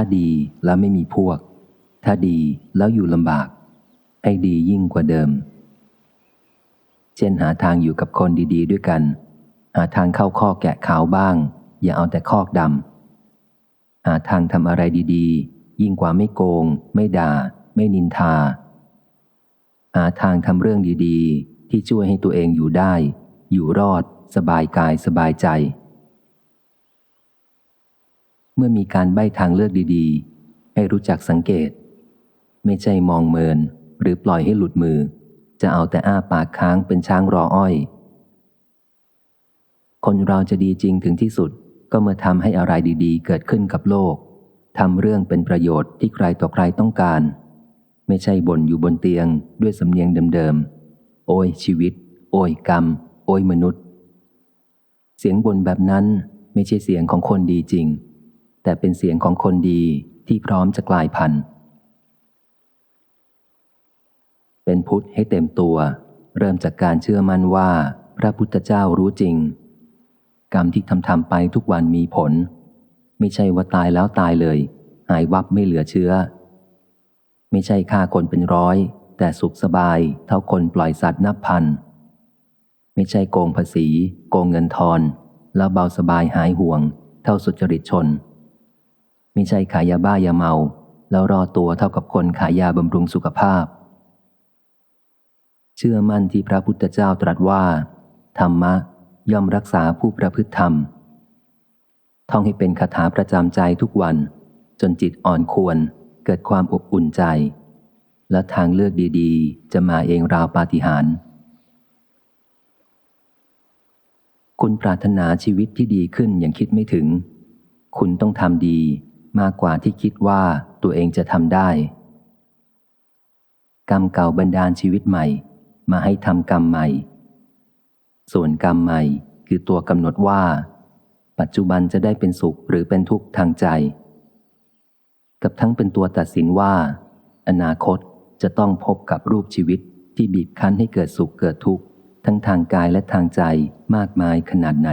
ถ้าดีแล้วไม่มีพวก ถ้าดีแล้วอยู่ลำบาก ให้ดียิ่งกว่าเดิม เช่นหาทางอยู่กับคนดี ๆ ด้วยกัน หาทางเข้าข้อแกะขาวบ้าง อย่าเอาแต่คอกดำหาทางทำอะไรดีๆ ยิ่งกว่าไม่โกง ไม่ด่า ไม่นินทา หาทางทำเรื่องดีๆ ที่ช่วยให้ตัวเองอยู่ได้ อยู่รอด สบายกายสบายใจ เมื่อมีการใบ้ทางเลือกดีๆ ให้รู้จักสังเกต ไม่ใช่มองเมินหรือปล่อยให้หลุดมือ จะเอาแต่อ้าปากค้างเป็นช้างรออ้อย คนเราจะดีจริงถึงที่สุดก็เมื่อทำให้อะไรดีๆ เกิดขึ้นกับโลกทำเรื่องเป็นประโยชน์ที่ใครต่อใครต้องการ ไม่ใช่บ่นอยู่บนเตียงด้วยสำเนียงเดิมๆ โอ้ยชีวิต โอ้ยกรรม โอ้ยมนุษย์ เสียงบ่นแบบนั้นไม่ใช่เสียงของคนดีจริง แต่เป็นเสียงของคนดีที่พร้อมจะกลายพันธุ์ เป็นพุทธให้เต็มตัว เริ่มจากการเชื่อมั่นว่า พระพุทธเจ้ารู้จริง กรรมที่ทำทำไปทุกวันมีผล ไม่ใช่ว่าตายแล้วตายเลย หายวับไม่เหลือเชื้อ ไม่ใช่ฆ่าคนเป็นร้อย แต่สุขสบายเท่าคนปล่อยสัตว์นับพัน ไม่ใช่โกงภาษี โกงเงินทอน แล้วเบาสบายหายห่วง เท่าสุจริตชน ไม่ใช่ขายยาบ้ายาเมา แล้วรอตัวเท่ากับคนขายยาบำรุงสุขภาพ เชื่อมั่นที่พระพุทธเจ้าตรัสว่า ธรรมะย่อมรักษาผู้ประพฤติธรรม ท่องให้เป็นคาถาประจำใจทุกวัน จนจิตอ่อนควรเกิดความอบอุ่นใจ และทางเลือกดีๆ จะมาเองราวปาฏิหาริย์คุณปรารถนาชีวิตที่ดีขึ้นอย่างคิดไม่ถึง คุณต้องทำดี มากกว่าที่คิดว่าตัวเองจะทำได้ กรรมเก่าบันดาลชีวิตใหม่ มาให้ทำกรรมใหม่ ส่วนกรรมใหม่คือตัวกำหนดว่า ปัจจุบันจะได้เป็นสุขหรือเป็นทุกข์ทางใจ กับทั้งเป็นตัวตัดสินว่า อนาคตจะต้องพบกับรูปชีวิตที่บีบคั้นให้เกิดสุขเกิดทุกข์ทั้งทางกายและทางใจมากมายขนาดไหน